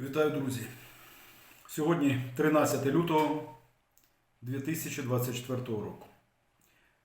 Вітаю, друзі! Сьогодні 13 лютого 2024 року.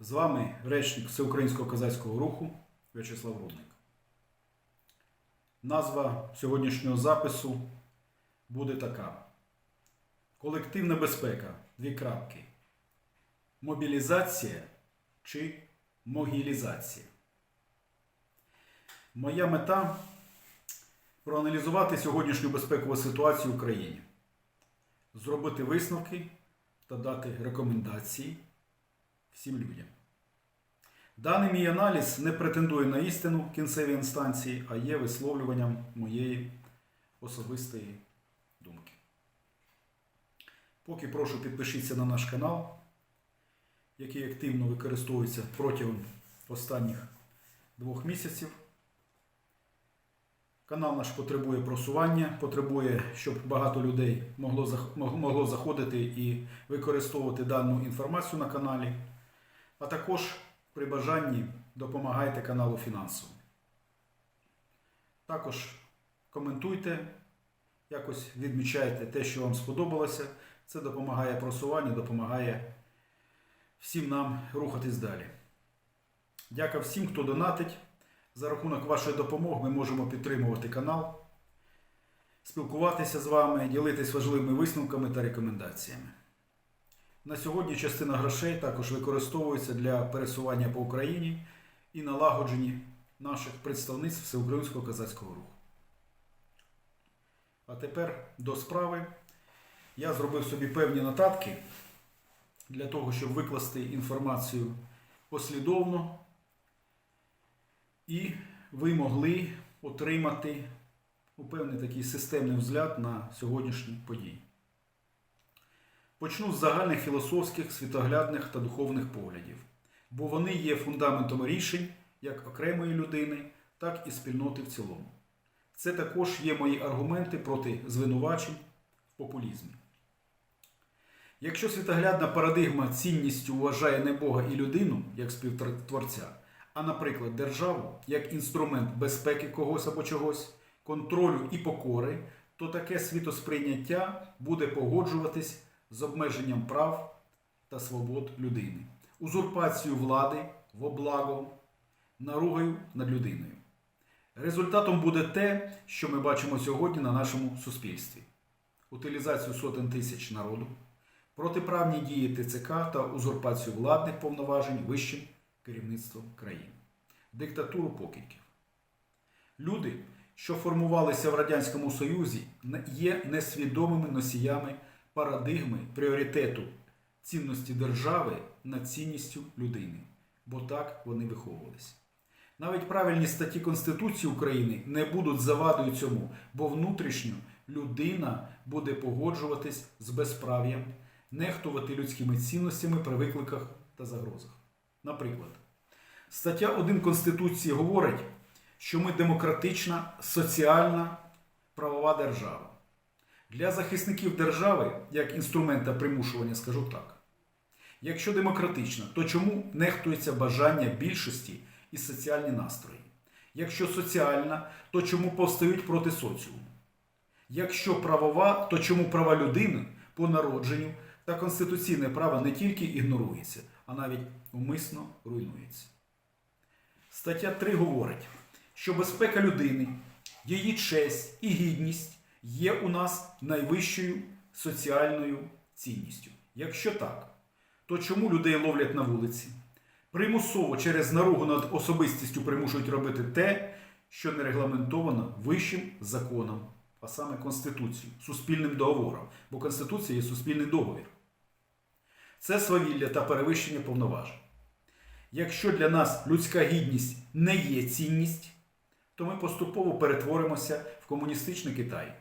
З вами речник Всеукраїнського козацького руху В'ячеслав Рудник. Назва сьогоднішнього запису буде така: Колективна безпека. Дві крапки. Мобілізація чи могілізація. Моя мета проаналізувати сьогоднішню безпекову ситуацію в Україні, зробити висновки та дати рекомендації всім людям. Даний мій аналіз не претендує на істину кінцевій інстанції, а є висловлюванням моєї особистої думки. Поки прошу підпишіться на наш канал, який активно використовується протягом останніх двох місяців. Канал наш потребує просування, потребує, щоб багато людей могло, могло заходити і використовувати дану інформацію на каналі. А також при бажанні допомагайте каналу фінансово. Також коментуйте, якось відмічайте те, що вам сподобалося. Це допомагає просуванню, допомагає всім нам рухатись далі. Дяка всім, хто донатить. За рахунок вашої допомоги ми можемо підтримувати канал, спілкуватися з вами, ділитись важливими висновками та рекомендаціями. На сьогодні частина грошей також використовується для пересування по Україні і налагодження наших представництв Всеукраїнського козацького руху. А тепер до справи. Я зробив собі певні нотатки для того, щоб викласти інформацію послідовно і ви могли отримати ну, певний такий системний взгляд на сьогоднішні події. Почну з загальних філософських, світоглядних та духовних поглядів, бо вони є фундаментом рішень як окремої людини, так і спільноти в цілому. Це також є мої аргументи проти звинувачень в популізмі. Якщо світоглядна парадигма цінністю вважає не Бога і людину як співтворця, а, наприклад, державу як інструмент безпеки когось або чогось, контролю і покори, то таке світосприйняття буде погоджуватись з обмеженням прав та свобод людини, узурпацією влади в облаго, наругою над людиною. Результатом буде те, що ми бачимо сьогодні на нашому суспільстві: утилізацію сотень тисяч народу, протиправні дії ТЦК та узурпацію владних повноважень вищим керівництвом країни, диктатуру покидьків. Люди, що формувалися в Радянському Союзі, є несвідомими носіями парадигми пріоритету цінності держави над цінністю людини, бо так вони виховувалися. Навіть правильні статті Конституції України не будуть завадою цьому, бо внутрішньо людина буде погоджуватись з безправ'ям, нехтувати людськими цінностями при викликах та загрозах. Наприклад, стаття 1 Конституції говорить, що ми демократична, соціальна, правова держава. Для захисників держави, як інструмента примушування, скажу так. Якщо демократична, то чому нехтується бажання більшості і соціальні настрої? Якщо соціальна, то чому повстають проти соціуму? Якщо правова, то чому права людини по народженню та конституційне право не тільки ігнорується, а навіть умисно руйнується? Стаття 3 говорить, що безпека людини, її честь і гідність є у нас найвищою соціальною цінністю. Якщо так, то чому людей ловлять на вулиці? Примусово через наругу над особистістю примушують робити те, що не регламентовано вищим законом, а саме Конституцією, суспільним договором, бо Конституція є суспільний договір. Це свавілля та перевищення повноважень. Якщо для нас людська гідність не є цінність, то ми поступово перетворимося в комуністичний Китай,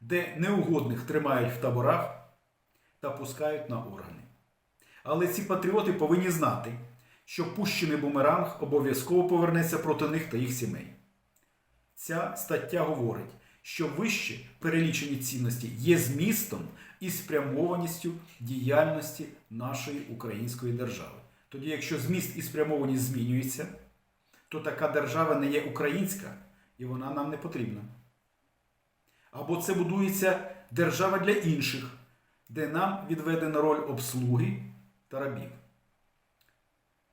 де неугодних тримають в таборах та пускають на органи. Але ці патріоти повинні знати, що пущений бумеранг обов'язково повернеться проти них та їх сімей. Ця стаття говорить, що вище перелічені цінності є змістом і спрямованістю діяльності нашої української держави. Тоді, якщо зміст і спрямованість змінюється, то така держава не є українська і вона нам не потрібна. Або це будується держава для інших, де нам відведена роль обслуги та рабів.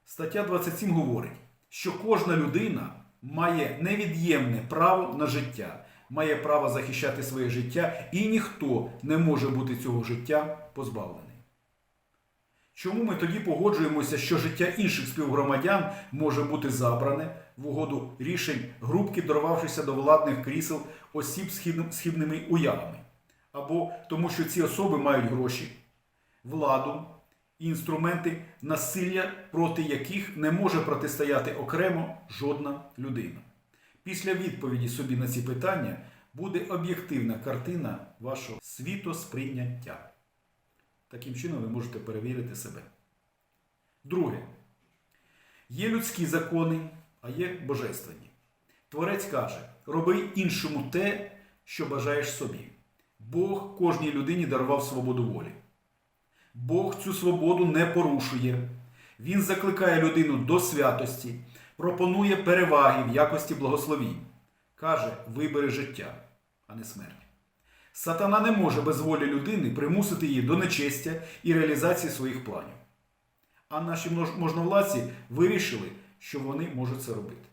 Стаття 27 говорить, що кожна людина має невід'ємне право на життя, має право захищати своє життя, і ніхто не може бути цього життя позбавлений. Чому ми тоді погоджуємося, що життя інших співгромадян може бути забране в угоду рішень групки, дорвавшися до владних крісел осіб хибними уявами? Або тому, що ці особи мають гроші, владу і інструменти насилля, проти яких не може протистояти окремо жодна людина. Після відповіді собі на ці питання буде об'єктивна картина вашого світосприйняття. Таким чином ви можете перевірити себе. Друге. Є людські закони, а є божественні. Творець каже: роби іншому те, що бажаєш собі. Бог кожній людині дарував свободу волі. Бог цю свободу не порушує. Він закликає людину до святості, пропонує переваги в якості благословінь. Каже, вибери життя, а не смерть. Сатана не може без волі людини примусити її до нечестя і реалізації своїх планів. А наші можновладці вирішили, що вони можуть це робити.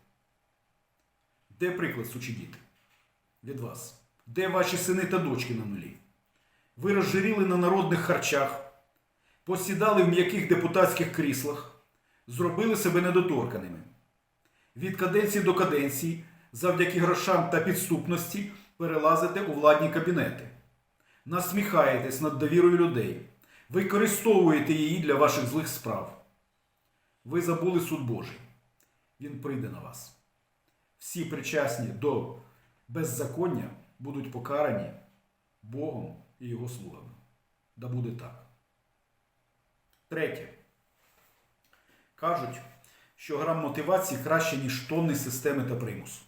Де приклад сучі діти? Від вас. Де ваші сини та дочки на нулі? Ви розжиріли на народних харчах, посідали в м'яких депутатських кріслах, зробили себе недоторканими. Від каденції до каденції, завдяки грошам та підступності, перелазите у владні кабінети. Насміхаєтесь над довірою людей, використовуєте її для ваших злих справ. Ви забули суд Божий. Він прийде на вас. Всі причасні до беззаконня будуть покарані Богом і його слугами. Да буде так. Третє. Кажуть, що грам мотивації краще, ніж тонни системи та примусу.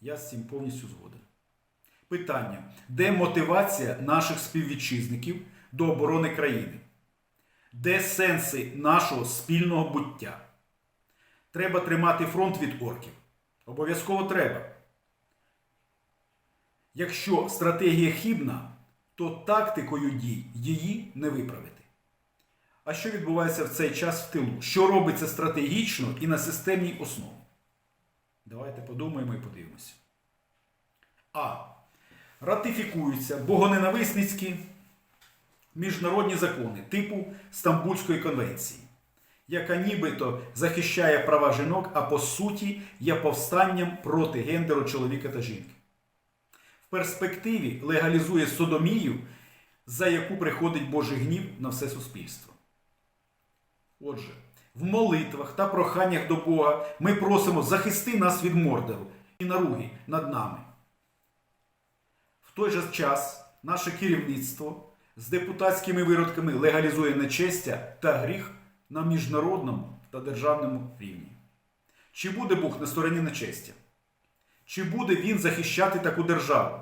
Я з цим повністю згоден. Питання: де мотивація наших співвітчизників до оборони країни? Де сенси нашого спільного буття? Треба тримати фронт від орків. Обов'язково треба. Якщо стратегія хібна, то тактикою дій її не виправити. А що відбувається в цей час в тилу? Що робиться стратегічно і на системній основі? Давайте подумаємо і подивимося. А. Ратифікуються богоненависницькі міжнародні закони типу Стамбульської конвенції, яка нібито захищає права жінок, а по суті є повстанням проти гендеру чоловіка та жінки. В перспективі легалізує содомію, за яку приходить Божий гнів на все суспільство. Отже, в молитвах та проханнях до Бога ми просимо захисти нас від мордеру і наруги над нами. В той же час наше керівництво з депутатськими виродками легалізує нечестя та гріх на міжнародному та державному рівні. Чи буде Бог на стороні нечестя? Чи буде він захищати таку державу?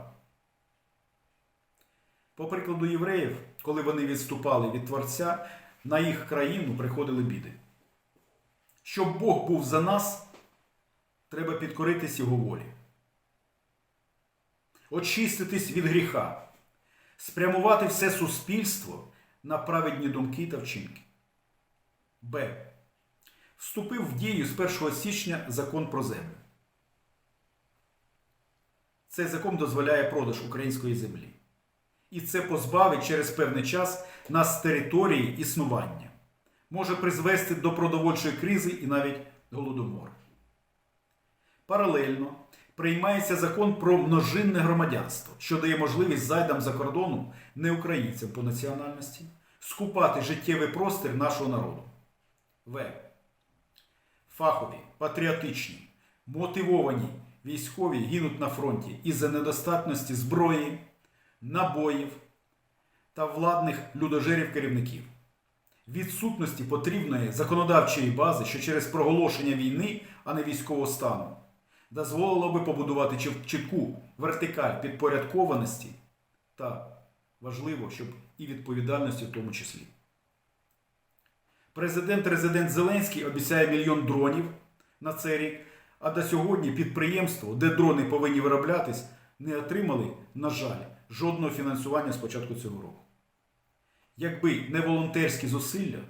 По прикладу євреїв, коли вони відступали від Творця, на їх країну приходили біди. Щоб Бог був за нас, треба підкоритись Його волі. Очиститись від гріха, спрямувати все суспільство на праведні думки та вчинки. Б. Вступив в дію з 1 січня закон про землю. Цей закон дозволяє продаж української землі. І це позбавить через певний час нас території існування. Може призвести до продовольчої кризи і навіть голодомору. Паралельно приймається закон про множинне громадянство, що дає можливість зайдам за кордону не українцям по національності скупати життєвий простір нашого народу. В. Фахові, патріотичні, мотивовані військові гинуть на фронті із-за недостатності зброї, набоїв та владних людожерів керівників. Відсутності потрібної законодавчої бази, що через проголошення війни, а не військового стану, дозволило би побудувати чітку вертикаль підпорядкованості та важливо, щоб і відповідальності в тому числі. Президент-резидент Зеленський обіцяє мільйон дронів на цей рік, а до сьогодні підприємство, де дрони повинні вироблятись, не отримали, на жаль, жодного фінансування з початку цього року. Якби не волонтерські зусилля,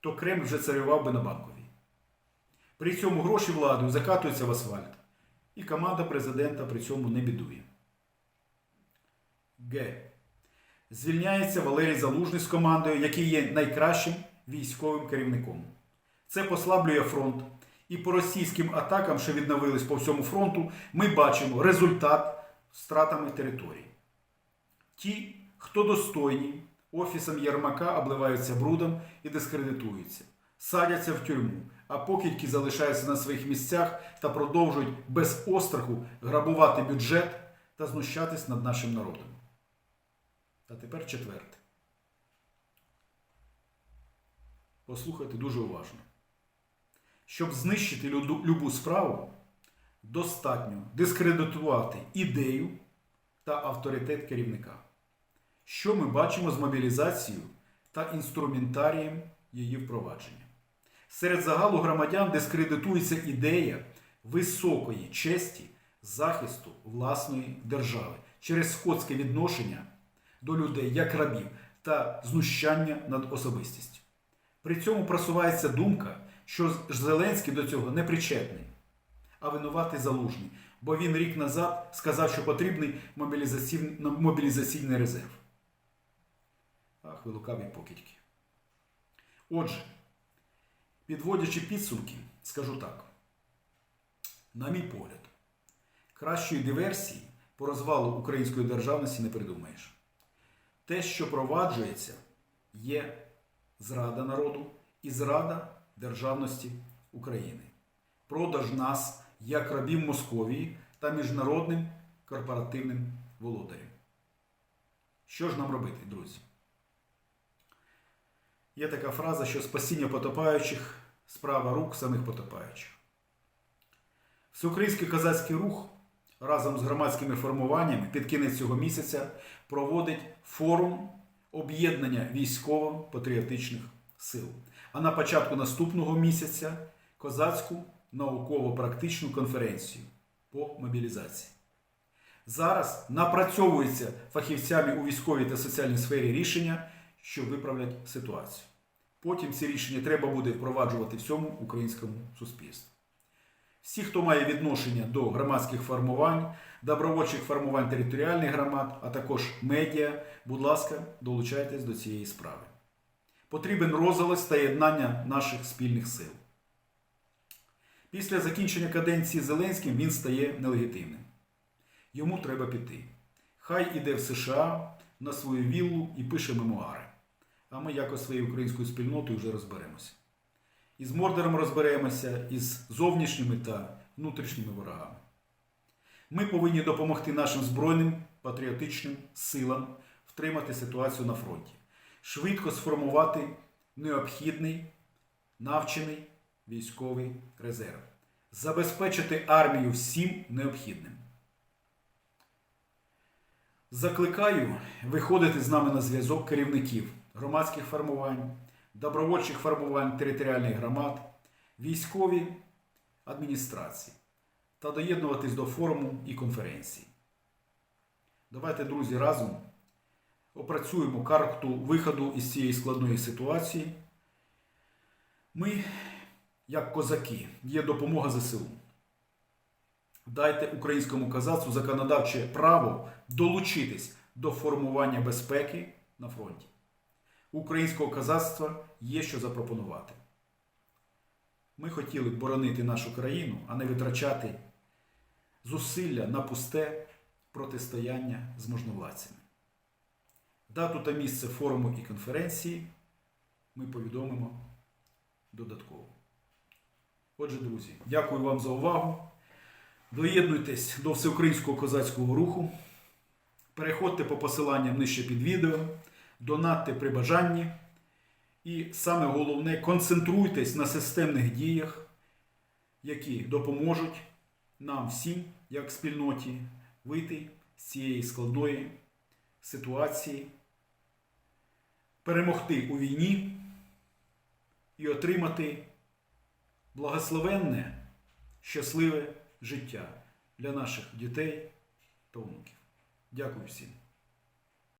то Кремль вже царював би на банковій. При цьому гроші влади закатуються в асфальт, і команда президента при цьому не бідує. Г. Звільняється Валерій Залужний з командою, який є найкращим військовим керівником. Це послаблює фронт. І по російським атакам, що відновились по всьому фронту, ми бачимо результат з втратами територій. Ті, хто достойні, офісом Єрмака обливаються брудом і дискредитуються, садяться в тюрму, а покидьки залишаються на своїх місцях та продовжують без остраху грабувати бюджет та знущатись над нашим народом. А тепер четверте. Послухайте дуже уважно. Щоб знищити любу справу, достатньо дискредитувати ідею та авторитет керівника. Що ми бачимо з мобілізацією та інструментарієм її впровадження? Серед загалу громадян дискредитується ідея високої честі захисту власної держави через скотське відношення до людей як рабів та знущання над особистістю. При цьому просувається думка, що Зеленський до цього не причетний, а винуватий залужний, бо він рік назад сказав, що потрібний мобілізаційний, резерв. Ах, ви лукаві покидьки. Отже, підводячи підсумки, скажу так. На мій погляд, кращої диверсії по розвалу української державності не придумаєш. Те, що проваджується, є зрада народу і зрада державності України. Продаж нас як рабів Московії та міжнародним корпоративним володарям. Що ж нам робити, друзі? Є така фраза, що спасіння потопаючих справа рук самих потопаючих. Всеукраїнський козацький рух разом з громадськими формуваннями під кінець цього місяця проводить форум об'єднання військово-патріотичних сил. А на початку наступного місяця козацьку науково-практичну конференцію по мобілізації. Зараз напрацьовуються фахівцями у військовій та соціальній сфері рішення, що виправлять ситуацію. Потім ці рішення треба буде впроваджувати всьому українському суспільству. Всі, хто має відношення до громадських формувань, добровольчих формувань територіальних громад, а також медіа, будь ласка, долучайтесь до цієї справи. Потрібен розголос та єднання наших спільних сил. Після закінчення каденції Зеленським він стає нелегітимним. Йому треба піти. Хай іде в США на свою віллу і пише мемуари. А ми якось своєю українською спільнотою вже розберемося. І з Мордором розберемося, і з зовнішніми та внутрішніми ворогами. Ми повинні допомогти нашим збройним патріотичним силам втримати ситуацію на фронті, швидко сформувати необхідний навчений військовий резерв, забезпечити армію всім необхідним. Закликаю виходити з нами на зв'язок керівників громадських формувань, добровольчих формувань територіальних громад, військові адміністрації та доєднуватись до форуму і конференції. Давайте, друзі, разом опрацюємо карту виходу із цієї складної ситуації. Ми, як козаки, є допомога ЗСУ. Дайте українському козацтву законодавче право долучитись до формування безпеки на фронті. Українського козацтва є що запропонувати. Ми хотіли б боронити нашу країну, а не витрачати зусилля на пусте протистояння з можновладцями. Дату та місце форуму і конференції ми повідомимо додатково. Отже, друзі, дякую вам за увагу. Доєднуйтесь до всеукраїнського козацького руху. Переходьте по посиланням нижче під відео, донатьте при бажанні. І саме головне, концентруйтесь на системних діях, які допоможуть нам всім, як спільноті, вийти з цієї складної ситуації, перемогти у війні і отримати благословенне, щасливе життя для наших дітей та онуків. Дякую всім.